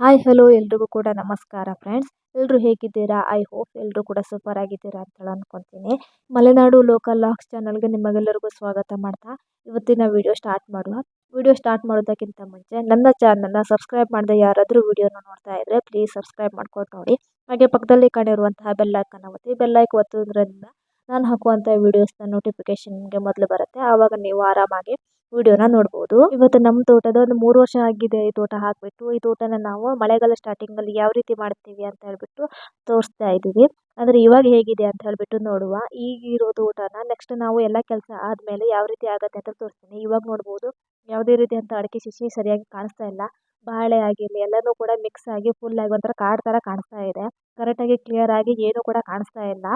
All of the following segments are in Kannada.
ಹಾಯ್ ಹಲೋ ಎಲ್ರಿಗೂ ಕೂಡ ನಮಸ್ಕಾರ ಫ್ರೆಂಡ್ಸ್ ಎಲ್ಲರೂ ಹೇಗಿದ್ದೀರಾ? ಐ ಹೋಪ್ ಎಲ್ಲರೂ ಕೂಡ ಸೂಪರ್ ಆಗಿದ್ದೀರಾ ಅಂತ ಹೇಳಿ ಅನ್ಕೊತೀನಿ ಮಲೆನಾಡು ಲೋಕಲ್ ಲಾಕ್ಸ್ ಚಾನಲ್ಗೆ ನಿಮಗೆಲ್ಲರಿಗೂ ಸ್ವಾಗತ ಮಾಡ್ತಾ ಇವತ್ತಿನ ವಿಡಿಯೋ ಸ್ಟಾರ್ಟ್ ಮಾಡುವ. ವಿಡಿಯೋ ಸ್ಟಾರ್ಟ್ ಮಾಡೋದಕ್ಕಿಂತ ಮುಂಚೆ ನನ್ನ ಚಾನಲ್ನ ಸಬ್ಸ್ಕ್ರೈಬ್ ಮಾಡದೆ ಯಾರಾದರೂ ವಿಡಿಯೋನ ನೋಡ್ತಾ ಇದ್ದರೆ ಪ್ಲೀಸ್ ಸಬ್ಸ್ಕ್ರೈಬ್ ಮಾಡ್ಕೊಂಡು ನೋಡಿ. ಹಾಗೆ ಪಕ್ಕದಲ್ಲಿ ಕಾಣಿರುವಂತಹ ಬೆಲ್ಲೈಕನ್ ಒತ್ತಿ. ಬೆಲ್ಲೈಕ್ ಒತ್ತೋದ್ರಿಂದ ನಾನು ಹಾಕುವಂಥ ವೀಡಿಯೋಸ್ನ ನೋಟಿಫಿಕೇಶನ್ ನಿಮಗೆ ಮೊದಲು ಬರುತ್ತೆ. ಆವಾಗ ನೀವು ಆರಾಮಾಗಿ ವಿಡಿಯೋನ ನೋಡ್ಬೋದು. ಇವತ್ತು ನಮ್ಮ ತೋಟದ ಒಂದು ಮೂರು ವರ್ಷ ಆಗಿದೆ ಈ ತೋಟ ಹಾಕಿಬಿಟ್ಟು. ಈ ತೋಟನ ನಾವು ಮಳೆಗಾಲ ಸ್ಟಾರ್ಟಿಂಗಲ್ಲಿ ಯಾವ ರೀತಿ ಮಾಡ್ತೀವಿ ಅಂತ ಹೇಳ್ಬಿಟ್ಟು ತೋರಿಸ್ತಾ ಇದ್ದೀವಿ. ಆದರೆ ಇವಾಗ ಹೇಗಿದೆ ಅಂತ ಹೇಳ್ಬಿಟ್ಟು ನೋಡುವ. ಈಗಿರೋ ತೋಟನ ನೆಕ್ಸ್ಟ್ ನಾವು ಎಲ್ಲ ಕೆಲಸ ಆದಮೇಲೆ ಯಾವ ರೀತಿ ಆಗುತ್ತೆ ಅಂತ ತೋರಿಸ್ತೀನಿ. ಇವಾಗ ನೋಡ್ಬೋದು ಯಾವುದೇ ರೀತಿ ಅಂತ ಅಡಿಕೆ ಶಿಶಿ ಸರಿಯಾಗಿ ಕಾಣಿಸ್ತಾ ಇಲ್ಲ. ಬಾಳೆ ಆಗಿರಲಿ ಎಲ್ಲನೂ ಕೂಡ ಮಿಕ್ಸ್ ಆಗಿ ಫುಲ್ ಆಗಿ ಒಂಥರ ಕಾಡು ಥರ ಕಾಣಿಸ್ತಾ ಇದೆ. ಕರೆಕ್ಟಾಗಿ ಕ್ಲಿಯರ್ ಆಗಿ ಏನೂ ಕೂಡ ಕಾಣಿಸ್ತಾ ಇಲ್ಲ.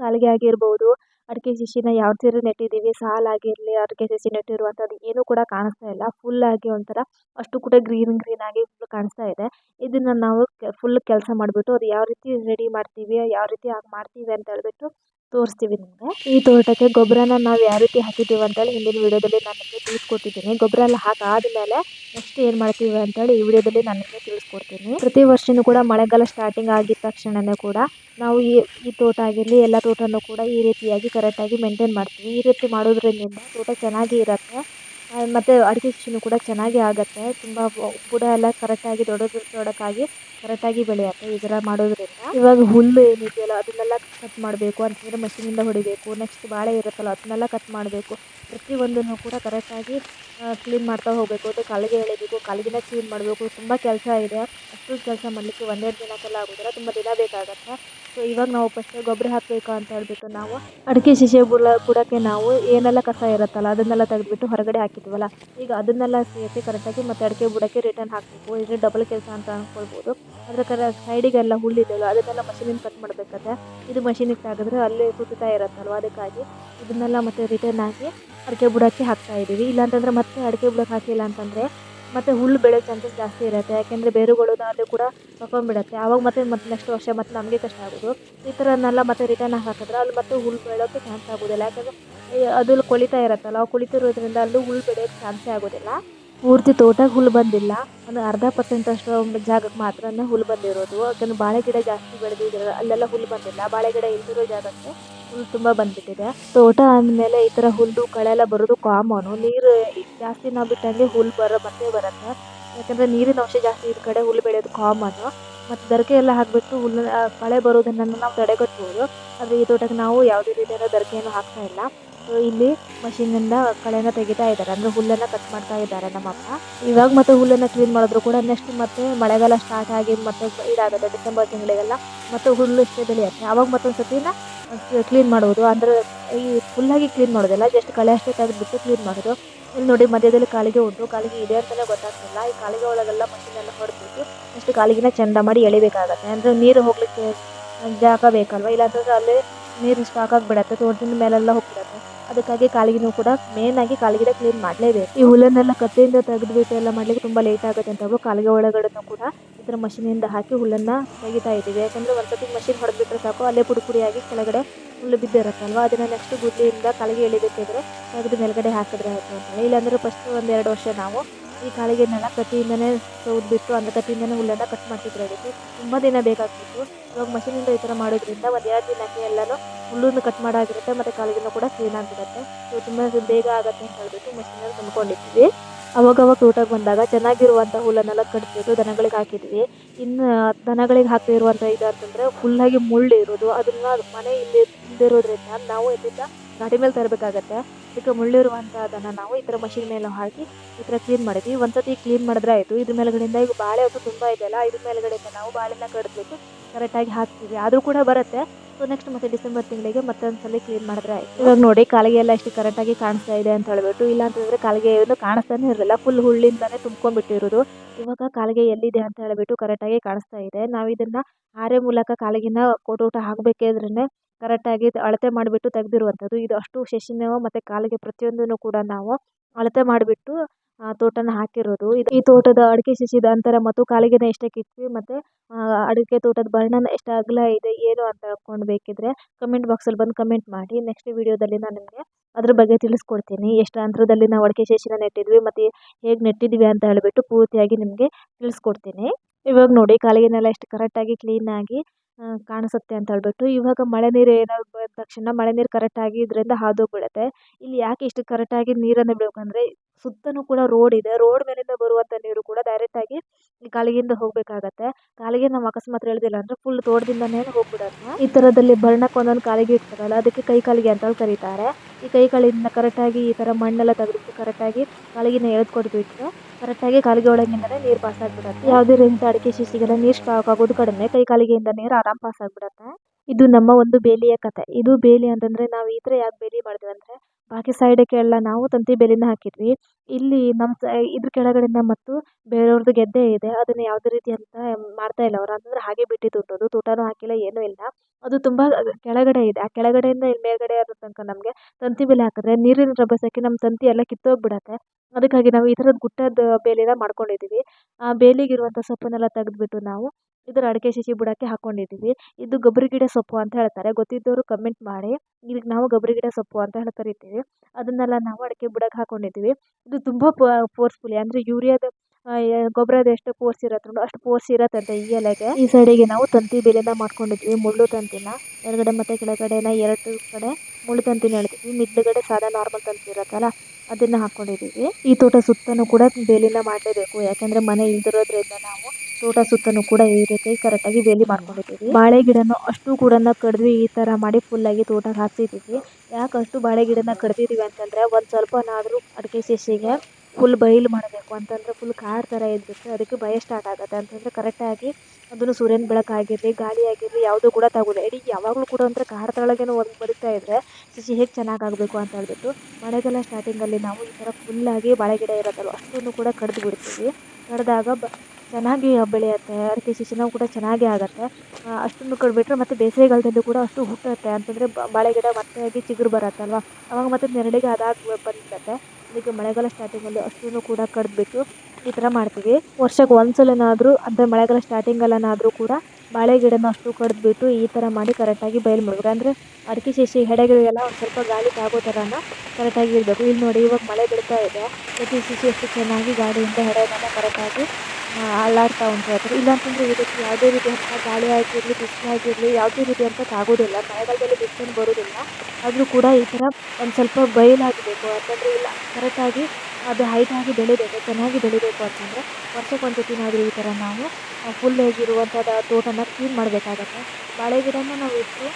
ಕಾಲಿಗೆ ಆಗಿರ್ಬೋದು ಅಡಿಕೆ ಸಸಿನ ಯಾವ ಥರ ನೆಟ್ಟಿದ್ದೀವಿ ಸಾಲಾಗಿರಲಿ ಅಡಿಕೆ ಸಸಿ ನೆಟ್ಟಿರುವಂಥದ್ದು ಏನೂ ಕೂಡ ಕಾಣಿಸ್ತಾ ಇಲ್ಲ. ಫುಲ್ಲಾಗಿ ಒಂಥರ ಅಷ್ಟು ಕೂಡ ಗ್ರೀನ್ ಗ್ರೀನ್ ಆಗಿ ಫುಲ್ ಕಾಣಿಸ್ತಾ ಇದೆ. ಇದನ್ನು ನಾವು ಫುಲ್ ಕೆಲಸ ಮಾಡಿಬಿಟ್ಟು ಅದು ಯಾವ ರೀತಿ ರೆಡಿ ಮಾಡ್ತೀವಿ, ಯಾವ ರೀತಿ ಆಗಿ ಮಾಡ್ತೀವಿ ಅಂತ ಹೇಳ್ಬಿಟ್ಟು ತೋರಿಸ್ತೀವಿ ನಿಮಗೆ. ಈ ತೋಟಕ್ಕೆ ಗೊಬ್ಬರನ ನಾವು ಯಾವ ರೀತಿ ಹಾಕಿದ್ದೀವಿ ಅಂತೇಳಿ ಹಿಂದಿನ ವಿಡಿಯೋದಲ್ಲಿ ನಾನು ನಿಮಗೆ ತಿಳಿಸ್ಕೊಟ್ಟಿದ್ದೀನಿ. ಗೊಬ್ಬರ ಎಲ್ಲ ಹಾಕಾದ್ಮೇಲೆ ನೆಕ್ಸ್ಟ್ ಏನು ಮಾಡ್ತೀವಿ ಅಂತೇಳಿ ಈ ವಿಡಿಯೋದಲ್ಲಿ ನಾನು ನಿಮಗೆ ತಿಳಿಸ್ಕೊಡ್ತೀನಿ. ಪ್ರತಿ ವರ್ಷವೂ ಕೂಡ ಮಳೆಗಾಲ ಸ್ಟಾರ್ಟಿಂಗ್ ಆಗಿದ ತಕ್ಷಣವೇ ಕೂಡ ನಾವು ಈ ಈ ತೋಟ ಆಗಿರಲಿ ಎಲ್ಲ ತೋಟನೂ ಕೂಡ ಈ ರೀತಿಯಾಗಿ ಕರೆಕ್ಟಾಗಿ ಮೇಂಟೈನ್ ಮಾಡ್ತೀವಿ. ಈ ರೀತಿ ಮಾಡೋದ್ರಿಂದ ತೋಟ ಚೆನ್ನಾಗಿ ಇರುತ್ತೆ. ಮತ್ತು ಅಡಿಕೆ ಶಿಕ್ಷಣ ಕೂಡ ಚೆನ್ನಾಗಿ ಆಗುತ್ತೆ. ತುಂಬ ಬುಡ ಎಲ್ಲ ಕರೆಕ್ಟಾಗಿ ದೊಡ್ಡದು ದೊಡ್ಡಕ್ಕಾಗಿ ಕರೆಕ್ಟಾಗಿ ಬೆಳೆಯುತ್ತೆ ಈ ಥರ ಮಾಡೋದ್ರಿಂದ. ಇವಾಗ ಹುಲ್ಲು ಏನಿದೆಯಲ್ಲ ಅದನ್ನೆಲ್ಲ ಕಟ್ ಮಾಡಬೇಕು ಅಂತಂದರೆ ಮಷೀನಿಂದ ಹೊಡಿಬೇಕು. ನೆಕ್ಸ್ಟ್ ಬಾಳೆ ಇರುತ್ತಲ್ಲ ಅದನ್ನೆಲ್ಲ ಕಟ್ ಮಾಡಬೇಕು. ಪ್ರತಿಯೊಂದನ್ನು ಕೂಡ ಕರೆಕ್ಟಾಗಿ ಕ್ಲೀನ್ ಮಾಡ್ತಾ ಹೋಗಬೇಕು. ಅದು ಕಾಲಿಗೆ ಎಳಿಬೇಕು ಕಾಲಿಗೆನ ಕ್ಲೀನ್ ಮಾಡಬೇಕು. ತುಂಬ ಕೆಲಸ ಇದೆ. ಅಷ್ಟು ಕೆಲಸ ಮಾಡಲಿಕ್ಕೆ ಒಂದೆರಡು ದಿನಕ್ಕೆಲ್ಲ ಆಗೋದಿಲ್ಲ. ತುಂಬ ದಿನ ಬೇಕಾಗುತ್ತೆ. ಸೊ ಇವಾಗ ನಾವು ಫಸ್ಟ್ ಗೊಬ್ಬರ ಹಾಕಬೇಕು ಅಂತ ಹೇಳ್ಬಿಟ್ಟು ನಾವು ಅಡಿಕೆ ಸಸಿ ಬುಡ, ಬುಡಕ್ಕೆ ನಾವು ಏನೆಲ್ಲ ಕಸ ಇರುತ್ತಲ್ಲ ಅದನ್ನೆಲ್ಲ ತೆಗೆದುಬಿಟ್ಟು ಹೊರಗಡೆ ಹಾಕಿದ್ವಲ್ಲ? ಈಗ ಅದನ್ನೆಲ್ಲ ಸೇರಿಸಿ ಕರೆಕ್ಟಾಗಿ ಮತ್ತು ಅಡಿಕೆ ಬುಡಕ್ಕೆ ರಿಟರ್ನ್ ಹಾಕಬೇಕು. ಇದು ಡಬಲ್ ಕೆಲಸ ಅಂತ ಅಂದ್ಕೊಳ್ಬೋದು ಅದರ ಕರ ಸೈಡಿಗೆಲ್ಲ ಹುಲ್ಲಿದೆಯಲ್ಲ ಅದನ್ನೆಲ್ಲ ಮಷೀನಿಂದ ಕಟ್ ಮಾಡಬೇಕಾದ್ರೆ ಇದು ಮಷೀನಿಗೆ ತೆಗೆದ್ರೆ ಅಲ್ಲೇ ಸುತ್ತಾ ಇರುತ್ತಲ್ವ? ಅದಕ್ಕಾಗಿ ಇದನ್ನೆಲ್ಲ ಮತ್ತೆ ರಿಟರ್ನ್ ಹಾಕಿ ಅಡಿಕೆ ಬುಡಕ್ಕೆ ಹಾಕ್ತಾ ಇದ್ದೀವಿ ಇಲ್ಲಾಂತಂದರೆ ಮತ್ತೆ ಅಡಿಕೆ ಬುಡಕ್ಕೆ ಹಾಕಿಲ್ಲ ಅಂತಂದರೆ ಮತ್ತು ಹುಲ್ಲು ಬೆಳೆಯೋ ಚಾನ್ಸಸ್ ಜಾಸ್ತಿ ಇರುತ್ತೆ. ಯಾಕೆಂದರೆ ಬೇರುಗಳು ಅಲ್ಲಿ ಕೂಡ ಕರ್ಕೊಂಡ್ಬಿಡತ್ತೆ ಆವಾಗ ಮತ್ತೆ ಮತ್ತೆ ನೆಕ್ಸ್ಟ್ ವರ್ಷ ಮತ್ತೆ ನಮಗೆ ಕಷ್ಟ ಆಗೋದು. ಈ ಥರನೆಲ್ಲ ಮತ್ತೆ ರಿಟರ್ನ್ ಹಾಕಿದ್ರೆ ಅಲ್ಲಿ ಮತ್ತೆ ಹುಲ್ಲು ಬೆಳೆಯೋಕ್ಕೆ ಚಾನ್ಸ್ ಆಗೋದಿಲ್ಲ. ಯಾಕಂದರೆ ಅದು ಕೊಳಿತಾ ಇರುತ್ತಲ್ಲ. ಅವು ಕೊಳಿತಿರೋದ್ರಿಂದ ಅಲ್ಲೂ ಹುಲ್ಲು ಬೆಳೆಯೋಕ್ಕೆ ಚಾನ್ಸೇ ಆಗೋದಿಲ್ಲ. ಪೂರ್ತಿ ತೋಟಕ್ಕೆ ಹುಲ್ಲು ಬಂದಿಲ್ಲ. ಒಂದು ಅರ್ಧ ಪರ್ಸೆಂಟ್ ಅಷ್ಟು ಜಾಗಕ್ಕೆ ಮಾತ್ರನೇ ಹುಲ್ಲು ಬಂದಿರೋದು. ಯಾಕಂದ್ರೆ ಬಾಳೆ ಗಿಡ ಜಾಸ್ತಿ ಬೆಳೆದಿದ್ರೆ ಅಲ್ಲೆಲ್ಲ ಹುಲ್ಲು ಬಂದಿಲ್ಲ. ಬಾಳೆ ಗಿಡ ಇಲ್ದಿರೋ ಜಾಗಕ್ಕೆ ಹುಲ್ಲು ತುಂಬ ಬಂದ್ಬಿಟ್ಟಿದೆ. ತೋಟ ಅಂದಮೇಲೆ ಈ ಥರ ಹುಲ್ಲು ಕಳೆ ಎಲ್ಲ ಬರೋದು ಕಾಮನು ನೀರು ಜಾಸ್ತಿ ನಾವು ಬಿಟ್ಟಂಗೆ ಹುಲ್ಲು ಬರೋ ಮತ್ತೆ ಬರುತ್ತೆ. ಯಾಕಂದರೆ ನೀರಿನ ಅಂಶ ಜಾಸ್ತಿ ಇದ್ದ ಕಡೆ ಹುಲ್ಲು ಬೆಳೆಯೋದು ಕಾಮನು ಮತ್ತು ದರ್ಕೆ ಎಲ್ಲ ಹಾಕಿಬಿಟ್ಟು ಹುಲ್ಲು ಕಳೆ ಬರೋದನ್ನು ನಾವು ತಡೆಗಟ್ಬೋದು. ಆದರೆ ಈ ತೋಟಕ್ಕೆ ನಾವು ಯಾವುದೇ ರೀತಿಯಾದ ದರ್ಕೆಯನ್ನು ಹಾಕ್ತಾ ಇಲ್ಲ. ಇಲ್ಲಿ ಇಂದ ಕಳೆನ ತೆಗಿತಾ ಇದ್ದಾರೆ. ಅಂದ್ರೆ ಹುಲ್ಲನ್ನ ಕಟ್ ಮಾಡ್ತಾ ಇದ್ದಾರೆ ನಮ್ಮಪ್ಪ. ಇವಾಗ ಮತ್ತೆ ಹುಲ್ಲನ್ನ ಕ್ಲೀನ್ ಮಾಡಿದ್ರು ಕೂಡ ನೆಕ್ಸ್ಟ್ ಮತ್ತೆ ಮಳೆಗಾಲ ಸ್ಟಾರ್ಟ್ ಆಗಿ ಮತ್ತೆ ಇದಾಗುತ್ತೆ ಡಿಸೆಂಬರ್ ತಿಂಗಳಿಗೆಲ್ಲ. ಮತ್ತೆ ಹುಲ್ಲು ಇಷ್ಟೇ ಬೆಳೆಯುತ್ತೆ. ಅವಾಗ ಮತ್ತೊಂದು ಸತಿನ ಕ್ಲೀನ್ ಮಾಡೋದು ಅಂದ್ರೆ ಈ ಫುಲ್ಲಾಗಿ ಕ್ಲೀನ್ ಮಾಡೋದಿಲ್ಲ ಜಸ್ಟ್ ಕಳೆ ಅಷ್ಟೇ ತೆಗೆದುಬಿಟ್ಟು ಕ್ಲೀನ್ ಮಾಡೋದು ಇಲ್ಲಿ ನೋಡಿ ಮಧ್ಯದಲ್ಲಿ ಕಾಲಿಗೆ ಉಂಟು. ಕಾಲಿಗೆ ಇದೆ ಅಂತಲೇ ಗೊತ್ತಾಗ್ತಿಲ್ಲ. ಈ ಕಾಲಿಗೆ ಒಳಗೆಲ್ಲ ಮಷೀನೆಲ್ಲ ಹೊಡೆದ್ಬಿಟ್ಟು ನೆಕ್ಸ್ಟ್ ಕಾಲಿಗಿನ ಚಂದ ಮಾಡಿ ಎಳಿಬೇಕಾಗತ್ತೆ. ಅಂದ್ರೆ ನೀರು ಹೋಗ್ಲಿಕ್ಕೆ ಜಾಗ ಬೇಕಲ್ವ? ಇಲ್ಲಾಂತಂದ್ರೆ ಅಲ್ಲಿ ನೀರು ಸ್ಟಾಕ್ ಆಗಿಬಿಡತ್ತೆ ತೋಟದಿಂದ ಮೇಲೆಲ್ಲ ಹೋಗ್ಬಿಡತ್ತೆ. ಅದಕ್ಕಾಗಿ ಕಾಲಿಗಿನೂ ಕೂಡ ಮೇನಾಗಿ ಕಾಲಿಗೆ ಕ್ಲೀನ್ ಮಾಡಲೇಬೇಕು. ಈ ಹುಲ್ಲನ್ನೆಲ್ಲ ಕತ್ತೆಯಿಂದ ತೆಗೆದುಬಿಟ್ಟು ಎಲ್ಲ ಮಾಡ್ಲಿಕ್ಕೆ ತುಂಬ ಲೇಟ್ ಆಗುತ್ತೆ ಅಂತ ಕಾಲಿಗೆ ಒಳಗಡೆನೂ ಕೂಡ ಈ ಮಷೀನಿಂದ ಹಾಕಿ ಹುಲ್ಲನ್ನು ತೆಗಿತಾ ಇದ್ದೀವಿ. ಯಾಕಂದರೆ ಒಂದ್ಸತಿ ಮಷೀನ್ ಹೊಡೆದ್ಬಿಟ್ರೆ ಸಾಕು, ಅಲ್ಲೇ ಪುಡಿ ಆಗಿ ಕೆಳಗಡೆ ಹುಲ್ಲು ಬಿದ್ದಿರುತ್ತಲ್ವ? ಅದನ್ನು ನೆಕ್ಸ್ಟ್ ಗುದ್ದಿಯಿಂದ ಕಾಲಿಗೆ ಎಳಿಬೇಕಿದ್ರೆ ತೆಗೆದು ಮೇಲ್ಗಡೆ ಹಾಕಿದ್ರೆ ಆಯಿತು ಅಂತ ಇಲ್ಲಾಂದರೆ ಫಸ್ಟ್ ಒಂದೆರಡು ವರ್ಷ ನಾವು ಈ ಕಾಳಿಗೆನೆಲ್ಲ ಕತ್ತಿಯಿಂದನೇ ಸೌದ್ಬಿಟ್ಟು ಅಂದರೆ ಕಟ್ಟಿಯಿಂದನೇ ಹುಲ್ಲನ್ನು ಕಟ್ ಮಾಡ್ತಿದ್ರು ಅದಕ್ಕೆ. ತುಂಬ ದಿನ ಬೇಕಾಗ್ತಿತ್ತು. ಇವಾಗ ಮಷೀನಿಂದ ಈ ಥರ ಮಾಡೋದ್ರಿಂದ ಒಂದು ಎರಡು ದಿನಕ್ಕೆ ಎಲ್ಲನೂ ಹುಲ್ಲನ್ನು ಕಟ್ ಮಾಡಾಗಿರುತ್ತೆ. ಮತ್ತು ಕಾಳಿಗೆನೂ ಕೂಡ ಕ್ಲೀನ್ ಆಗಿರುತ್ತೆ ಸೊ ತುಂಬ ಬೇಗ ಆಗುತ್ತೆ ಅಂತ ಹೇಳ್ಬಿಟ್ಟು ಮಷೀನಲ್ಲಿ ಅವಾಗ ಅವಾಗವಾಗ ತೋಟಕ್ಕೆ ಬಂದಾಗ ಚೆನ್ನಾಗಿರುವಂಥ ಹುಲ್ಲನ್ನೆಲ್ಲ ಕಟ್ಬಿಟ್ಟು ದನಗಳಿಗೆ ಹಾಕಿದ್ವಿ. ಇನ್ನು, ದನಗಳಿಗೆ ಹಾಕ್ತಿರುವಂಥ ಇದು ಅಂತಂದರೆ ಫುಲ್ಲಾಗಿ ಮುಳ್ಳು ಇರೋದು. ಅದನ್ನು ಮನೆ ಇಲ್ಲಿ ಇಲ್ಲದಿರೋದ್ರಿಂದ ನಾವು ಇಲ್ಲಿಂದ ಗಾಡಿ ಮೇಲೆ ತರಬೇಕಾಗತ್ತೆ. ಅದಕ್ಕೆ ಮುಳ್ಳಿರುವಂಥ ಅದನ್ನು ನಾವು ಈ ಥರ ಮಷೀನ್ ಮೇಲೆ ಹಾಕಿ ಈ ಥರ ಕ್ಲೀನ್ ಮಾಡಿದ್ವಿ. ಒಂದು ಸತಿ ಕ್ಲೀನ್ ಮಾಡಿದ್ರೆ ಆಯಿತು. ಇದ್ರ ಮೇಲ್ಗಡೆಯಿಂದ ಈಗ ಬಾಳೆ ಅಂತೂ ತುಂಬ ಇದೆಯಲ್ಲ, ಇದ್ರ ಮೇಲ್ಗಡೆಯಿಂದ ನಾವು ಬಾಳೆನ ಕಡಿದ್ಬಿಟ್ಟು ಕರೆಕ್ಟಾಗಿ ಹಾಕ್ತೀವಿ. ಆದರೂ ಕೂಡ ಬರುತ್ತೆ. ಸೊ ನೆಕ್ಸ್ಟ್ ಮತ್ತೆ ಡಿಸೆಂಬರ್ ತಿಂಗಳಿಗೆ ಮತ್ತೊಂದು ಸಲ ಕ್ಲೀನ್ ಮಾಡಿದ್ರೆ ಇವಾಗ ನೋಡಿ, ಕಾಲಿಗೆ ಎಲ್ಲ ಎಷ್ಟು ಕರೆಕ್ಟಾಗಿ ಕಾಣಿಸ್ತಾ ಇದೆ ಅಂತ ಹೇಳ್ಬಿಟ್ಟು, ಇಲ್ಲ ಅಂತಂದರೆ ಕಾಲಿಗೆ ಏನು ಕಾಣಿಸ್ತಾನೆ ಇರಲಿಲ್ಲ. ಫುಲ್ ಹುಳ್ಳಿಂದಾನೆ ತುಂಬ್ಕೊಂಡ್ಬಿಟ್ಟಿರೋದು ಇವಾಗ ಕಾಲಿಗೆ ಎಲ್ಲಿದೆ ಅಂತ ಹೇಳ್ಬಿಟ್ಟು ಕರೆಕ್ಟಾಗಿ ಕಾಣಿಸ್ತಾ ಇದೆ. ನಾವು ಇದನ್ನು ಆರೆ ಮೂಲಕ ಕಾಲಿಗೆನ ಕೋಟೋಟ ಹಾಕಬೇಕಾದ್ರೇ ಕರೆಕ್ಟಾಗಿ ಅಳತೆ ಮಾಡಿಬಿಟ್ಟು ತೆಗೆದಿರುವಂಥದ್ದು. ಇದು ಅಷ್ಟು ಸಸಿನೂ ಮತ್ತು ಕಾಲಿಗೆ ಪ್ರತಿಯೊಂದನ್ನು ಕೂಡ ನಾವು ಅಳತೆ ಮಾಡಿಬಿಟ್ಟು ತೋಟನ ಹಾಕಿರೋದು. ಈ ತೋಟದ ಅಡಿಕೆ ಸಸಿದ ಅಂತರ ಮತ್ತು ಕಾಲಿಗೆನ ಕಿತ್ತು ಮತ್ತು ಅಡಿಕೆ ತೋಟದ ಬರ್ಣನ ಎಷ್ಟು ಅಗಲ ಇದೆ, ಏನು ಅಂತ ಹೇಳ್ಕೊಂಡು ಬೇಕಿದ್ರೆ ಕಮೆಂಟ್ ಬಾಕ್ಸಲ್ಲಿ ಬಂದು ಕಮೆಂಟ್ ಮಾಡಿ. ನೆಕ್ಸ್ಟ್ ವೀಡಿಯೋದಲ್ಲಿ ನಾನು ನಿಮಗೆ ಅದ್ರ ಬಗ್ಗೆ ತಿಳಿಸ್ಕೊಡ್ತೀನಿ. ಎಷ್ಟು ಅಂತರದಲ್ಲಿ ನಾವು ಅಡಿಕೆ ಸಸಿನ ನೆಟ್ಟಿದ್ವಿ ಮತ್ತು ಹೇಗೆ ನೆಟ್ಟಿದ್ವಿ ಅಂತ ಹೇಳಿಬಿಟ್ಟು ಪೂರ್ತಿಯಾಗಿ ನಿಮಗೆ ತಿಳಿಸ್ಕೊಡ್ತೀನಿ. ಇವಾಗ ನೋಡಿ ಕಾಲಿಗೆನೆಲ್ಲ ಎಷ್ಟು ಕರೆಕ್ಟಾಗಿ ಕ್ಲೀನಾಗಿ ಕಾಣಿಸುತ್ತೆ ಅಂತ ಹೇಳ್ಬಿಟ್ಟು. ಇವಾಗ ಮಳೆ ನೀರು ಏನಾದ್ರು ಬಂದ ತಕ್ಷಣ ಮಳೆ ನೀರು ಕರೆಕ್ಟಾಗಿ ಇದರಿಂದ ಹಾದು ಹೋಗ್ಬಿಡುತ್ತೆ. ಇಲ್ಲಿ ಯಾಕೆ ಇಷ್ಟು ಕರೆಕ್ಟಾಗಿ ನೀರನ್ನು ಬಿಡಬೇಕಂದ್ರೆ ಸುತ್ತಲೂ ಕೂಡ ರೋಡ್ ಇದೆ. ರೋಡ್ ಮೇಲಿಂದ ಬರುವಂಥ ನೀರು ಕೂಡ ಡೈರೆಕ್ಟಾಗಿ ಈ ಕಾಲಿಗೆಯಿಂದ ಹೋಗಬೇಕಾಗತ್ತೆ. ಕಾಲಿಗೆ ನಾವು ಅಕಸ್ಮಾತ್ ಇಳಿದಿಲ್ಲ ಅಂದರೆ ಫುಲ್ ತೋಟದಿಂದನೇ ಹೋಗ್ಬಿಡತ್ತೆ ಈ ಥರದಲ್ಲಿ ಬರ್ಣಕ್ಕೆ ಒಂದೊಂದು ಕಾಲಿಗೆ ಇರ್ತಾರಲ್ಲ ಅದಕ್ಕೆ ಕೈ ಕಾಲಿಗೆ ಅಂತ ಕರೀತಾರೆ. ಈ ಕೈ ಕಾಲಿಂದ ಕರೆಕ್ಟಾಗಿ ಈ ಥರ ಮಣ್ಣೆಲ್ಲ ತೆಗೆದ್ಬಿಟ್ಟು ಕರೆಕ್ಟಾಗಿ ಕಾಲಿಗೆನ ಎಳೆದ್ಕೊಟ್ಬಿಟ್ರೆ ಕರೆಕ್ಟಾಗಿ ಕಾಲಿಗೆ ಒಳಗಿಂದನೇ ನೀರು ಪಾಸ್ ಆಗಿಬಿಡುತ್ತೆ. ಯಾವುದೇ ರೀತಿ ಅಡಿಕೆ ಶಿಶಿಗೆಲ್ಲ ನೀರು ಸ್ಟಾಕ್ ಆಗೋದು ಕಡಿಮೆ. ಕೈ ಕಾಲಿಗೆಯಿಂದ ನೀರು ಆರಾಮ್ ಪಾಸ್ ಆಗಿಬಿಡುತ್ತೆ. ಇದು ನಮ್ಮ ಒಂದು ಬೇಲಿಯ ಕತೆ ಇದು ಬೇಲಿ ಅಂತಂದ್ರೆ ನಾವು ಈ ಥರ ಯಾಕೆ ಬೇಲಿ ಮಾಡಿದ್ವಿ ಅಂದರೆ ಬಾಕಿ ಸೈಡಿಗೆಲ್ಲ ನಾವು ತಂತಿ ಬೇಲಿನ ಹಾಕಿದ್ವಿ. ಇಲ್ಲಿ ನಮ್ಮ ಇದ್ರ ಕೆಳಗಡೆಯಿಂದ ಮತ್ತು ಬೇರೆಯವ್ರದ್ದು ಗೆದ್ದೆ ಇದೆ. ಅದನ್ನ ಯಾವುದೇ ರೀತಿ ಅಂತ ಮಾಡ್ತಾ ಇಲ್ಲ ಅವ್ರು. ಅಂತಂದ್ರೆ ಹಾಗೆ ಬಿಟ್ಟಿದ್ದು ಅದು ತೂಟನೂ ಹಾಕಿಲ್ಲ, ಏನೂ ಇಲ್ಲ. ಅದು ತುಂಬ ಕೆಳಗಡೆ ಇದೆ. ಆ ಕೆಳಗಡೆಯಿಂದ ಇಲ್ಲಿ ಮೇಲ್ಗಡೆ ತನಕ ನಮಗೆ ತಂತಿ ಬೇಲಿ ಹಾಕಿದ್ರೆ ನೀರಿನ ರಭಸಕ್ಕೆ ನಮ್ಮ ತಂತಿ ಎಲ್ಲ ಕಿತ್ತೋಗ್ಬಿಡತ್ತೆ. ಅದಕ್ಕಾಗಿ ನಾವು ಈ ಥರದ್ದು ಗುಟ್ಟದ ಬೇಲಿನ ಮಾಡ್ಕೊಂಡಿದ್ದೀವಿ. ಆ ಬೇಲಿಗಿರುವಂಥ ಸೊಪ್ಪನ್ನೆಲ್ಲ ತೆಗೆದ್ಬಿಟ್ಟು ನಾವು ಇದರ ಅಡಿಕೆ ಶಿಶಿ ಬುಡಕ್ಕೆ ಹಾಕ್ಕೊಂಡಿದ್ದೀವಿ ಇದು ಗೊಬ್ಬರ ಗಿಡ ಸೊಪ್ಪು ಅಂತ ಹೇಳ್ತಾರೆ. ಗೊತ್ತಿದ್ದವರು ಕಮೆಂಟ್ ಮಾಡಿ. ಇದಕ್ಕೆ ನಾವು ಗೊಬ್ಬರ ಗಿಡ ಸೊಪ್ಪು ಅಂತ ಹೇಳಿ ಕರಿತೀವಿ. ಅದನ್ನೆಲ್ಲ ನಾವು ಅಡಿಕೆ ಬುಡಕ್ಕೆ ಹಾಕ್ಕೊಂಡಿದ್ದೀವಿ ಇದು ತುಂಬ ಫೋರ್ಸ್ಫುಲಿ ಅಂದರೆ ಯೂರಿಯಾದ ಗೊಬ್ಬರದ ಎಷ್ಟು ಪೋರ್ಸ್ ಇರತ್ತೆ ಅಷ್ಟು ಫೋರ್ಸ್ ಇರತ್ತಂತೆ ಈ ಎಲೆಗೆ. ಈ ಸೈಡಿಗೆ ನಾವು ತಂತಿ ಬೇಲಿನ ಮಾಡ್ಕೊಂಡಿದ್ವಿ ಮುಳ್ಳು ತಂತಿನ. ಎಡಗಡೆ ಮತ್ತು ಕೆಳಗಡೆನ ಎರಡು ಕಡೆ ಮುಳ್ಳು ತಂತಿನ ಹೇಳ್ತೀವಿ. ಮಿಡ್ಲುಗಡೆ ಸಾದಾ ನಾರ್ಮಲ್ ತಂತಿ ಇರತ್ತಲ್ಲ. ಅದನ್ನ ಹಾಕ್ಕೊಂಡಿದ್ದೀವಿ ಈ ತೋಟ ಸುತ್ತಲೂ ಕೂಡ ಬೇಲಿನ ಮಾಡಲೇಬೇಕು. ಯಾಕೆಂದರೆ ಮನೆ ಇಲ್ದಿರೋದ್ರಿಂದ ನಾವು ತೋಟ ಸುತ್ತಲೂ ಕೂಡ ಈ ರೀತಿ ಕರೆಕ್ಟಾಗಿ ಬೇಲಿ ಮಾಡ್ಕೊಂಡಿದ್ದೀವಿ. ಬಾಳೆ ಗಿಡನೂ ಅಷ್ಟು ಕೂಡ ಕಡ್ದ್ವಿ. ಈ ಥರ ಮಾಡಿ ಫುಲ್ಲಾಗಿ ತೋಟಕ್ಕೆ ಹಾಕ್ಸಿದ್ದೀವಿ. ಯಾಕೆ ಅಷ್ಟು ಬಾಳೆ ಗಿಡನ ಕಡ್ದಿದ್ದೀವಿ ಅಂತಂದ್ರೆ ಒಂದು ಸ್ವಲ್ಪನಾದರೂ ಅಡಿಕೆ ಸಸಿಗೆ ಫುಲ್ ಬಯಲು ಮಾಡಬೇಕು. ಅಂತಂದರೆ ಫುಲ್ ಕಾರ್ ಥರ ಇದ್ಬಿಟ್ಟು ಅದಕ್ಕೆ ಭಯ ಸ್ಟಾರ್ಟ್ ಆಗುತ್ತೆ. ಅಂತಂದರೆ ಕರೆಕ್ಟಾಗಿ ಅದನ್ನು ಸೂರ್ಯನ ಬೆಳಕಾಗಿರಲಿ ಗಾಳಿ ಆಗಿರಲಿ, ಯಾವುದೂ ಕೂಡ ತಗೊಳ್ಳಿ ಇಡೀ ಯಾವಾಗಲೂ ಕೂಡ ಒಂಥರ ಕಾಡ್ದೊಳಗೇನೋ ಒಂದು ಬದುಕ್ತಾ ಇದ್ದರೆ ಸಸಿ ಹೇಗೆ ಚೆನ್ನಾಗಿ ಆಗಬೇಕು ಅಂತ ಹೇಳ್ಬಿಟ್ಟು ಮಳೆಗಾಲ ಸ್ಟಾರ್ಟಿಂಗಲ್ಲಿ ನಾವು ಈ ಥರ ಫುಲ್ಲಾಗಿ ಬಾಳೆ ಗಿಡ ಇರುತ್ತಲ್ವ ಅಷ್ಟನ್ನು ಕೂಡ ಕಡ್ದು ಬಿಡ್ತೀವಿ. ಕಡ್ದಾಗ ಬ ಚೆನ್ನಾಗಿ ಬೆಳೆಯುತ್ತೆ. ಅಡಿಕೆ ಸಸಿನೂ ಕೂಡ ಚೆನ್ನಾಗಿ ಆಗುತ್ತೆ. ಅಷ್ಟನ್ನು ಕಡ್ಬಿಟ್ರೆ ಮತ್ತು ಬೇಸಿಗೆಗಾಲದಲ್ಲೂ ಕೂಡ ಅಷ್ಟು ಹುಟ್ಟುತ್ತೆ. ಅಂತಂದರೆ ಬಾಳೆ ಗಿಡ ಮತ್ತೆ ಚಿಗುರು ಬರುತ್ತಲ್ವ? ಅವಾಗ ಮತ್ತೆ ನೆರಳಿಗೆ ಅದಾಗಿ ಬಂದ್ಬಿಡುತ್ತೆ ಅದಕ್ಕೆ ಮಳೆಗಾಲ ಸ್ಟಾರ್ಟಿಂಗಲ್ಲಿ ಅಷ್ಟನ್ನು ಕೂಡ ಕಡ್ದುಬಿಟ್ಟು ಈ ಥರ ಮಾಡ್ತೀವಿ. ವರ್ಷಕ್ಕೆ ಒಂದು ಸಲನಾದರೂ ಅಂದರೆ ಮಳೆಗಾಲ ಸ್ಟಾರ್ಟಿಂಗಲ್ಲನಾದರೂ ಕೂಡ ಬಾಳೆ ಗಿಡನ ಅಷ್ಟು ಕಡ್ದುಬಿಟ್ಟು ಈ ಥರ ಮಾಡಿ ಕರೆಕ್ಟಾಗಿ ಬಯಲು ಮಾಡಬೇಕು. ಅಂದರೆ ಅಡಿಕೆ ಸಸಿ ಹೆಡೆಗಳಿಗೆಲ್ಲ ಒಂದು ಸ್ವಲ್ಪ ಗಾಳಿ ತಾಗೋ ಥರನ ಕರೆಕ್ಟಾಗಿ ಇರಬೇಕು. ಇಲ್ಲಿ ನೋಡಿ ಇವಾಗ ಮಳೆ ಬೀಳ್ತಾ ಇದೆ. ಅಡಿಕೆ ಶೇಷಿ ಅಷ್ಟು ಚೆನ್ನಾಗಿ ಗಾಳಿಯಿಂದ ಹೆಡೆಗಳನ್ನ ಕರೆಕ್ಟಾಗಿ ಅಲ್ಲಾಡ್ತಾ ಉಂಟು ಹೇಳ್ತಾರೆ ಇಲ್ಲಾಂತಂದರೆ ಇದಕ್ಕೆ ಯಾವುದೇ ರೀತಿಯಂಥ ಗಾಳಿ ಆಗಿರಲಿ ಬಿಸಿಲಾಗಿರಲಿ ಯಾವುದೇ ರೀತಿ ಅಂತ ಆಗೋದಿಲ್ಲ ಮಳೆಗಾಲದಲ್ಲಿ ಬಿಸಿಲು ಬರೋದಿಲ್ಲ ಆದರೂ ಕೂಡ ಈ ಥರ ಒಂದು ಸ್ವಲ್ಪ ಬಯಲಾಗಬೇಕು ಯಾಕಂದರೆ ಇಲ್ಲ ಕರೆಕ್ಟಾಗಿ ಅದು ಆಗಿ ಬೆಳಿಬೇಕು, ಚೆನ್ನಾಗಿ ಬೆಳಿಬೇಕು ಅಂತಂದರೆ ವರ್ಷಕ್ಕೆ ಒಂದು ಸತಿನಾದರೂ ಈ ಥರ ನಾವು ಫುಲ್ ಆಗಿರುವಂಥದ್ದು ತೋಟನ ಕ್ಲೀನ್ ಮಾಡಬೇಕಾಗತ್ತೆ. ಬಾಳೆ ಗಿಡನ ನಾವು ಇಟ್ಟು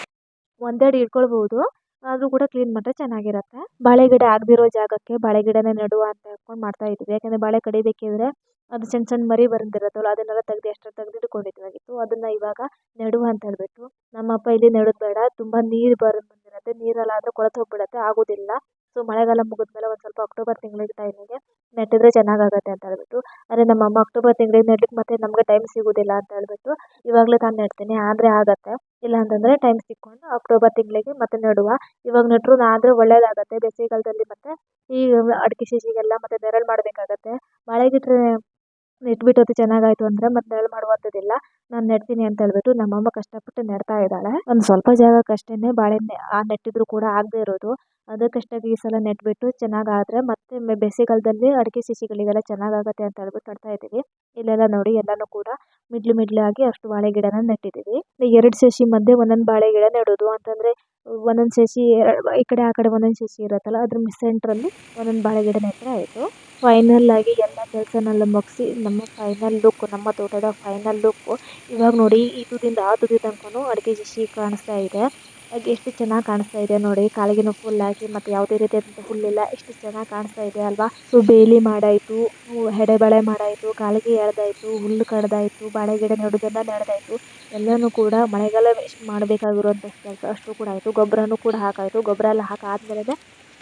ಒಂದೆರಡು ಇಟ್ಕೊಳ್ಬೋದು, ಆದರೂ ಕೂಡ ಕ್ಲೀನ್ ಮಾಡಿದ್ರೆ ಚೆನ್ನಾಗಿರುತ್ತೆ. ಬಾಳೆ ಗಿಡ ಆಗದಿರೋ ಜಾಗಕ್ಕೆ ಬಾಳೆ ಗಿಡನ ನೆಡುವ ಅಂತ ಹೇಳ್ಕೊಂಡು ಮಾಡ್ತಾ ಇದ್ವಿ ಯಾಕಂದರೆ ಬಾಳೆ ಕಡಿಬೇಕಿದ್ರೆ ಅದು ಸಣ್ಣ ಸಣ್ಣ ಮರಿ ಬಂದಿರತ್ತಲ್ಲ, ಅದನ್ನೆಲ್ಲ ತೆಗೆದು ಎಷ್ಟು ತೆಗ್ದು ಇಟ್ಕೊಂಡಿದ್ದಾಗಿತ್ತು ಅದನ್ನು ಇವಾಗ ನೆಡುವ ಅಂತ ಹೇಳಿಬಿಟ್ಟು, ನಮ್ಮಪ್ಪ ಇಲ್ಲಿ ನೆಡೋದು ಬೇಡ, ತುಂಬ ನೀರು ಬರೋದು ಬಂದಿರತ್ತೆ. ನೀರಲ್ಲಾದರೆ ಕೊಳೆತು ಹೋಗಿಬಿಡತ್ತೆ, ಆಗೋದಿಲ್ಲ. ಸೊ ಮಳೆಗಾಲ ಮುಗಿದ್ಮೇಲೆ ಒಂದು ಸ್ವಲ್ಪ ಅಕ್ಟೋಬರ್ ತಿಂಗಳಿಗೆ ಟೈಮಿಗೆ ನೆಟ್ಟಿದ್ರೆ ಚೆನ್ನಾಗಾಗುತ್ತೆ ಅಂತ ಹೇಳ್ಬಿಟ್ಟು. ಆದರೆ ನಮ್ಮಮ್ಮ ಅಕ್ಟೋಬರ್ ತಿಂಗಳಿಗೆ ನೆಡ್ಲಿಕ್ಕೆ ಮತ್ತೆ ನಮಗೆ ಟೈಮ್ ಸಿಗೋದಿಲ್ಲ ಅಂತ ಹೇಳ್ಬಿಟ್ಟು ಇವಾಗಲೇ ನಾನು ನೆಡ್ತೀನಿ. ಆದರೆ ಆಗುತ್ತೆ. ಇಲ್ಲ ಅಂತಂದರೆ ಟೈಮ್ ಸಿಕ್ಕೊಂಡು ಅಕ್ಟೋಬರ್ ತಿಂಗಳಿಗೆ ಮತ್ತೆ ನೆಡುವ. ಇವಾಗ ನೆಟ್ಟರು ಆದರೆ ಒಳ್ಳೆಯದಾಗತ್ತೆ ಬೇಸಿಗೆಗಾಲದಲ್ಲಿ ಮತ್ತೆ ಈ ಅಡಿಕೆ ಸಸಿಗೆಲ್ಲ ಮತ್ತೆ ನೆರಳು ಮಾಡಬೇಕಾಗತ್ತೆ. ಗಿಡ ನೆಟ್ಬಿಟ್ಟು ಚೆನ್ನಾಗಾಯ್ತು ಅಂದರೆ ಮತ್ತೆ ನೆರಳು ಮಾಡುವಂಥದ್ದಿಲ್ಲ. ನಾನು ನೆಡ್ತೀನಿ ಅಂತ ಹೇಳ್ಬಿಟ್ಟು ನಮ್ಮಮ್ಮ ಕಷ್ಟಪಟ್ಟು ನೆಡ್ತಾ ಇದ್ದಾಳೆ. ಒಂದು ಸ್ವಲ್ಪ ಜಾಗಕ್ಕಷ್ಟೇ ಬಾಳೆ ನೆಟ್ಟಿದ್ರು ಕೂಡ ಆಗದೆ ಇರೋದು. ಅದಕ್ಕಷ್ಟಾಗಿ ಈ ಸಲ ನೆಟ್ಬಿಟ್ಟು ಚೆನ್ನಾಗಾದರೆ ಮತ್ತೆ ಬೇಸಿಗೆಗಾಲದಲ್ಲಿ ಅಡಿಕೆ ಸಸಿಗಳಿಗೆಲ್ಲ ಚೆನ್ನಾಗಾಗುತ್ತೆ ಅಂತ ಹೇಳ್ಬಿಟ್ಟು ನೆಡ್ತಾ ಇದ್ದೀವಿ. ಇಲ್ಲೆಲ್ಲ ನೋಡಿ ಎಲ್ಲನೂ ಕೂಡ ಮಿಡ್ಲು ಮಿಡ್ಲಾಗಿ ಅಷ್ಟು ಬಾಳೆ ಗಿಡನ ನೆಟ್ಟಿದ್ದೀವಿ. ಎರಡು ಸಸಿ ಮಧ್ಯೆ ಒಂದೊಂದು ಬಾಳೆ ಗಿಡ ನೆಡೋದು ಅಂತಂದರೆ ಒಂದೊಂದು ಸಸಿ ಈ ಕಡೆ ಆ ಕಡೆ ಒಂದೊಂದು ಸಸಿ ಇರುತ್ತಲ್ಲ ಅದ್ರ ಸೆಂಟ್ರಲ್ಲಿ ಒಂದೊಂದು ಬಾಳೆ ಗಿಡ ನೆಟ್ಟರೆ ಆಯಿತು. ಫೈನಲ್ ಆಗಿ ಎಲ್ಲ ಕೆಲಸನೆಲ್ಲ ಮುಗಿಸಿ ನಮ್ಮ ಫೈನಲ್ ಲುಕ್ ನಮ್ಮ ತೋಟದ ಫೈನಲ್ ಲುಕ್ ಇವಾಗ ನೋಡಿ ಈ ತುದಿಯಿಂದ ಆ ತುದಿ ಅಡಿಕೆ ಸಸಿ ಕಾಣಿಸ್ತಾ ಇದೆ. ಎಷ್ಟು ಚೆನ್ನಾಗಿ ಕಾಣಿಸ್ತಾ ಇದೆ ನೋಡಿ. ಕಾಲಿಗೆನೂ ಫುಲ್ ಹಾಕಿ ಮತ್ತು ಯಾವುದೇ ರೀತಿಯಾದಂಥ ಹುಲ್ಲಿಲ್ಲ, ಎಷ್ಟು ಚೆನ್ನಾಗಿ ಕಾಣಿಸ್ತಾ ಇದೆ ಅಲ್ವಾ? ಸೊ, ಬೇಲಿ ಮಾಡಾಯಿತು ಹೆಡೆಬಳೆ ಮಾಡಾಯಿತು, ಕಾಲಿಗೆ ಎಳೆದಾಯಿತು, ಹುಲ್ಲು ಕಡ್ದಾಯಿತು ಬಾಳೆ ಗಿಡ ನೆಡೋದೆಲ್ಲ ನೆಡ್ದಾಯಿತು ಎಲ್ಲನೂ ಕೂಡ ಮಳೆಗಾಲ ಮಾಡಬೇಕಾಗಿರುವಂಥ ಕೆಲಸ ಅಷ್ಟು ಕೂಡ ಆಯಿತು. ಗೊಬ್ಬರನೂ ಕೂಡ ಹಾಕಾಯಿತು. ಗೊಬ್ಬರ ಎಲ್ಲ ಹಾಕಾದ್ಮೇಲೆ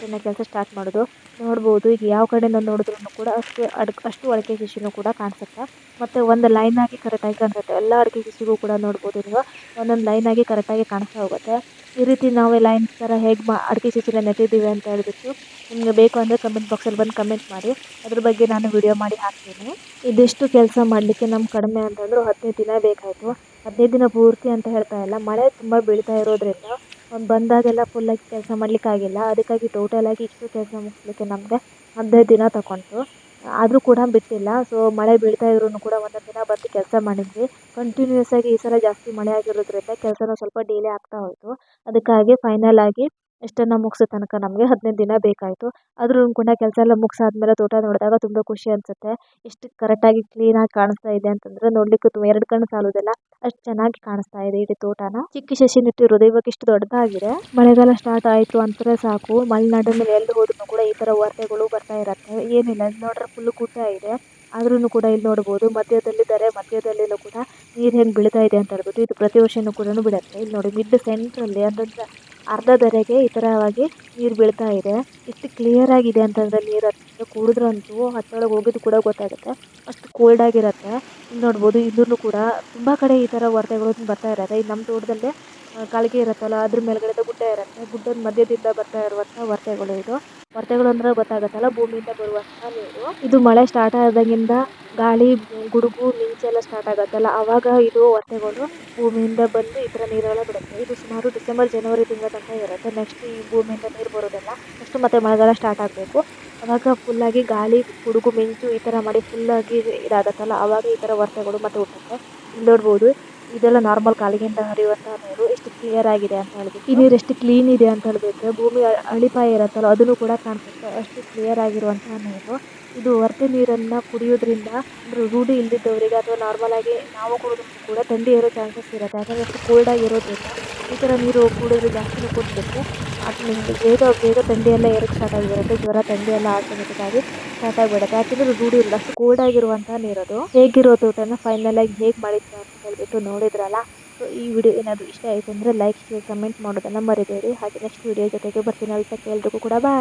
ಇನ್ನು ಕೆಲಸ ಸ್ಟಾರ್ಟ್ ಮಾಡೋದು. ನೋಡ್ಬೋದು ಈಗ ಯಾವ ಕಡೆಯಿಂದ ನೋಡಿದ್ರೂ ಕೂಡ ಅಷ್ಟು ಅಡ್, ಅಷ್ಟು ಅಡಿಕೆ ಸಸಿನೂ ಕೂಡ ಕಾಣಿಸುತ್ತೆ. ಮತ್ತು ಒಂದು ಲೈನಾಗಿ ಕರೆಕ್ಟಾಗಿ ಕಾಣಿಸುತ್ತೆ. ಎಲ್ಲ ಅಡಿಕೆ ಸಸಿಗೂ ಕೂಡ ನೋಡ್ಬೋದು ನೀವು. ಒಂದೊಂದು ಲೈನಾಗಿ ಕರೆಕ್ಟಾಗಿ ಕಾಣಿಸ್ತಾ ಹೋಗುತ್ತೆ. ಈ ರೀತಿ ನಾವು ಲೈನ್ ಥರ ಹೇಗೆ ಮಾ, ಅಡಿಕೆ ಸಸಿನ ನೆಟ್ಟಿದ್ದೀವಿ ಅಂತ ಹೇಳ್ಬಿಟ್ಟು ನಿಮಗೆ ಬೇಕು ಅಂದರೆ ಕಮೆಂಟ್ ಬಾಕ್ಸಲ್ಲಿ ಬಂದು ಕಮೆಂಟ್ ಮಾಡಿ. ಅದ್ರ ಬಗ್ಗೆ ನಾನು ವಿಡಿಯೋ ಮಾಡಿ ಹಾಕ್ತೀನಿ. ಇದಿಷ್ಟು ಕೆಲಸ ಮಾಡಲಿಕ್ಕೆ ನಮ್ಮ ಕಡಿಮೆ ಅಂತಂದ್ರೆ ಹದಿನೈದು ದಿನ ಬೇಕಾಯಿತು. ಹದಿನೈದು ದಿನ ಪೂರ್ತಿ ಅಂತ ಹೇಳ್ತಾ ಇಲ್ಲ. ಮಳೆ ತುಂಬ ಬೀಳ್ತಾ ಇರೋದ್ರಿಂದ ಒಂದು ಬಂದಾಗೆಲ್ಲ ಫುಲ್ಲಾಗಿ ಕೆಲಸ ಮಾಡಲಿಕ್ಕಾಗಿಲ್ಲ ಅದಕ್ಕಾಗಿ ಟೋಟಲಾಗಿ ಇಷ್ಟು ಕೆಲಸ ಮುಗಿಸ್ಲಿಕ್ಕೆ ನಮಗೆ ಹದಿನೈದು ದಿನ ತಗೊಂತು ಆದರೂ ಕೂಡ ಬಿಟ್ಟಿಲ್ಲ. ಸೊ ಮಳೆ ಬೀಳ್ತಾ ಇದ್ರೂ ಕೂಡ ಒಂದೊಂದು ದಿನ ಬಂದು ಕೆಲಸ ಮಾಡಿದ್ವಿ. ಕಂಟಿನ್ಯೂಸ್ ಆಗಿ ಈ ಸಲ ಜಾಸ್ತಿ ಮಳೆ ಆಗಿರೋದ್ರಿಂದ ಕೆಲಸನೂ ಸ್ವಲ್ಪ ಡಿಲೇ ಆಗ್ತಾ ಹೋಯಿತು. ಅದಕ್ಕಾಗಿ ಫೈನಲ್ ಆಗಿ ಇಷ್ಟನ್ನು ಮುಗಿಸೋ ತನಕ ನಮಗೆ ಹದಿನೈದು ದಿನ ಬೇಕಾಯಿತು. ಆದರೂ ಕೂಡ ಕೆಲಸ ಎಲ್ಲ ಮುಗಿಸಾದ್ಮೇಲೆ ತೋಟ ನೋಡಿದಾಗ ತುಂಬ ಖುಷಿ ಅನಿಸುತ್ತೆ. ಎಷ್ಟು ಕರೆಕ್ಟಾಗಿ ಕ್ಲೀನಾಗಿ ಕಾಣಿಸ್ತಾ ಇದೆ ಅಂತಂದರೆ ನೋಡಲಿಕ್ಕೆ ತು ಎರಡು ಕಣ್ಣು ಸಾಲೋದಿಲ್ಲ. ಅಷ್ಟು ಚೆನ್ನಾಗಿ ಕಾಣಿಸ್ತಾ ಇದೆ ಇಡೀ ತೋಟನ. ಚಿಕ್ಕ ಸಸಿ ನೆಟ್ಟಿರೋದು ಇವಾಗ ಇಷ್ಟು ದೊಡ್ಡದಾಗಿದೆ. ಮಳೆಗಾಲ ಸ್ಟಾರ್ಟ್ ಆಯಿತು ಅಂತಾರೆ ಸಾಕು. ಮಲೆನಾಡಿನ ಮೇಲೆ ಎಲ್ಲಿ ಹೋದ್ರೂ ಕೂಡ ಈ ಥರ ವಾರ್ತೆಗಳು ಬರ್ತಾ ಇರುತ್ತೆ. ಏನಿಲ್ಲ ನೋಡ್ರೆ ಫುಲ್ ಗುಡ್ಡ ಇದೆ. ಆದ್ರೂ ಕೂಡ ಇಲ್ಲಿ ನೋಡ್ಬೋದು. ಮಧ್ಯದಲ್ಲಿದ್ದಾರೆ ಮಧ್ಯದಲ್ಲಿನೂ ಕೂಡ ನೀರು ಹೆಂಗೆ ಬೀಳ್ತಾ ಇದೆ ಅಂತ ಹೇಳ್ಬೋದು ಇದು ಪ್ರತಿ ವರ್ಷನೂ ಕೂಡ ಬಿಡುತ್ತೆ. ಇಲ್ಲಿ ನೋಡಿ ಮಿಡ್ ಸೆಂಟ್ರಲ್ಲಿ ಅಂತಂದ್ರೆ ಅರ್ಧ ಧರೆಗೆ ಈ ಥರವಾಗಿ ನೀರು ಬೀಳ್ತಾ ಇದೆ. ಎಷ್ಟು ಕ್ಲಿಯರ್ ಆಗಿದೆ ಅಂತಂದರೆ ನೀರು ಹತ್ರ ಕುಡಿದ್ರಂತೂ ಹತ್ತೊಳಗೆ ಹೋಗಿದ್ದು ಕೂಡ ಗೊತ್ತಾಗುತ್ತೆ. ಅಷ್ಟು ಕೋಲ್ಡ್ ಆಗಿರುತ್ತೆ. ಇಲ್ಲಿ ನೋಡ್ಬೋದು ಇಲ್ಲೂ ಕೂಡ ತುಂಬ ಕಡೆ ಈ ಥರ ವರದಿಗಳು ಬರ್ತಾ ಇರುತ್ತೆ. ಇಲ್ಲಿ ನಮ್ಮ ತೋಟದಲ್ಲೇ ಕಾಳಿಗೆ ಇರುತ್ತಲ್ಲ, ಅದ್ರ ಮೇಲ್ಗಡೆ ಗುಡ್ಡ ಇರುತ್ತೆ. ಗುಡ್ಡದ ಮಧ್ಯದಿಂದ ಬರ್ತಾ ಇರುವಂತಹ ವರ್ತೆಗಳು ಇದು. ವರತೆಗಳು ಅಂದ್ರೆ ಗೊತ್ತಾಗುತ್ತಲ್ಲ, ಭೂಮಿಯಿಂದ ಬರುವಂತಹ ನೀರು. ಇದು ಮಳೆ ಸ್ಟಾರ್ಟ್ ಆದಾಗಿಂದ ಗಾಳಿ, ಗುಡುಗು ಮಿಂಚೆಲ್ಲ ಸ್ಟಾರ್ಟ್ ಆಗುತ್ತಲ್ಲ. ಅವಾಗ ಇದು ವರ್ತೆಗಳು ಭೂಮಿಯಿಂದ ಬಂದು ಈ ಥರ ನೀರೆಲ್ಲ ಬಿಡುತ್ತೆ. ಇದು ಸುಮಾರು ಡಿಸೆಂಬರ್, ಜನವರಿ ತಿಂಗಳ ತನಕ ಇರುತ್ತೆ. ನೆಕ್ಸ್ಟ್ ಈ ಭೂಮಿಯಿಂದ ನೀರು ಬರೋದಿಲ್ಲ ನೆಕ್ಸ್ಟ್ ಮತ್ತೆ ಮಳೆಗಾಲ ಸ್ಟಾರ್ಟ್ ಆಗಬೇಕು. ಅವಾಗ ಫುಲ್ಲಾಗಿ ಗಾಳಿ, ಗುಡುಗು, ಮಿಂಚು ಈ ಥರ ಮಾಡಿ ಫುಲ್ಲಾಗಿ ಇದಾಗುತ್ತಲ್ಲ. ಅವಾಗ ಈ ಥರ ವರತೆಗಳು ಮತ್ತೆ ಹುಟ್ಟುತ್ತೆ. ನೋಡ್ಬೋದು ಇದೆಲ್ಲ ನಾರ್ಮಲ್ ಕಾಲಿಗಿಂತ ಹರಿಯುವಂತಹ ನೀರು ಎಷ್ಟು ಕ್ಲಿಯರ್ ಆಗಿದೆ ಅಂತ ಹೇಳ್ಬೇಕು. ಈ ನೀರು ಎಷ್ಟು ಕ್ಲೀನ್ ಇದೆ ಅಂತ ಹೇಳ್ಬೇಕು. ಭೂಮಿ ಅಳಿಪಾಯ ಇರುತ್ತಲ್ಲ, ಅದನ್ನು ಕೂಡ ಕಾಣಿಸುತ್ತೆ. ಅಷ್ಟು ಕ್ಲಿಯರ್ ಆಗಿರುವಂತಹ ನೀರು. ಇದು ವರತೆ ನೀರನ್ನು ಕುಡಿಯೋದ್ರಿಂದ ರೂಢಿ ಇಲ್ಲದಿದ್ದವರಿಗೆ ಅಥವಾ ನಾರ್ಮಲ್ ಆಗಿ ನಾವು ಕುಡಿದ್ರು ಕೂಡ ಥಂಡಿ ಇರೋ ಚಾನ್ಸಸ್ ಇರುತ್ತೆ. ಯಾಕಂದರೆ ಅಷ್ಟು ಕೋಲ್ಡ್ ಆಗಿರೋದ್ರಿಂದ ಈ ಥರ ನೀರು ಕುಡಿದ್ರೆ ಜಾಸ್ತಿ ಕುಡಿಬೇಕು. ಅದು ನಿಮಗೆ ಬೇಗ ಬೇಗ ಥಂಡಿ ಎಲ್ಲ ಏರೋಕ್ಕೆ ಸ್ಟಾರ್ಟ್ ಆಗಿರುತ್ತೆ. ಜ್ವರ, ಥಂಡಿ ಎಲ್ಲ ಸ್ಟಾರ್ಟ್ ಆಗಿಬಿಡುತ್ತೆ ಯಾಕಂದ್ರೆ ರೂಢಿ ಇರಲ್ಲ ಅಷ್ಟು ಕೋಲ್ಡ್ ಆಗಿರುವಂಥ ನೀರದು. ಹೇಗಿರೋ ತೋಟನ ಫೈನಲ್ ಆಗಿ ಹೇಗೆ ಮಾಡಿದ್ರು ಅಂತ ಹೇಳ್ಬಿಟ್ಟು ನೋಡಿದ್ರಲ್ಲ. ಸೊ ಈ ವಿಡಿಯೋ ಏನಾದರೂ ಇಷ್ಟ ಆಯಿತು ಅಂದರೆ ಲೈಕ್ ಶೇರ್ ಕಮೆಂಟ್ ಮಾಡೋದನ್ನು ಮರಿಬೇಡಿ. ಹಾಗೆ ನೆಕ್ಸ್ಟ್ ವಿಡಿಯೋ ಜೊತೆಗೆ ಬರ್ತೀನಿ. ತನಕ ಎಲ್ರಿಗೂ ಕೂಡ ಬಾಯ್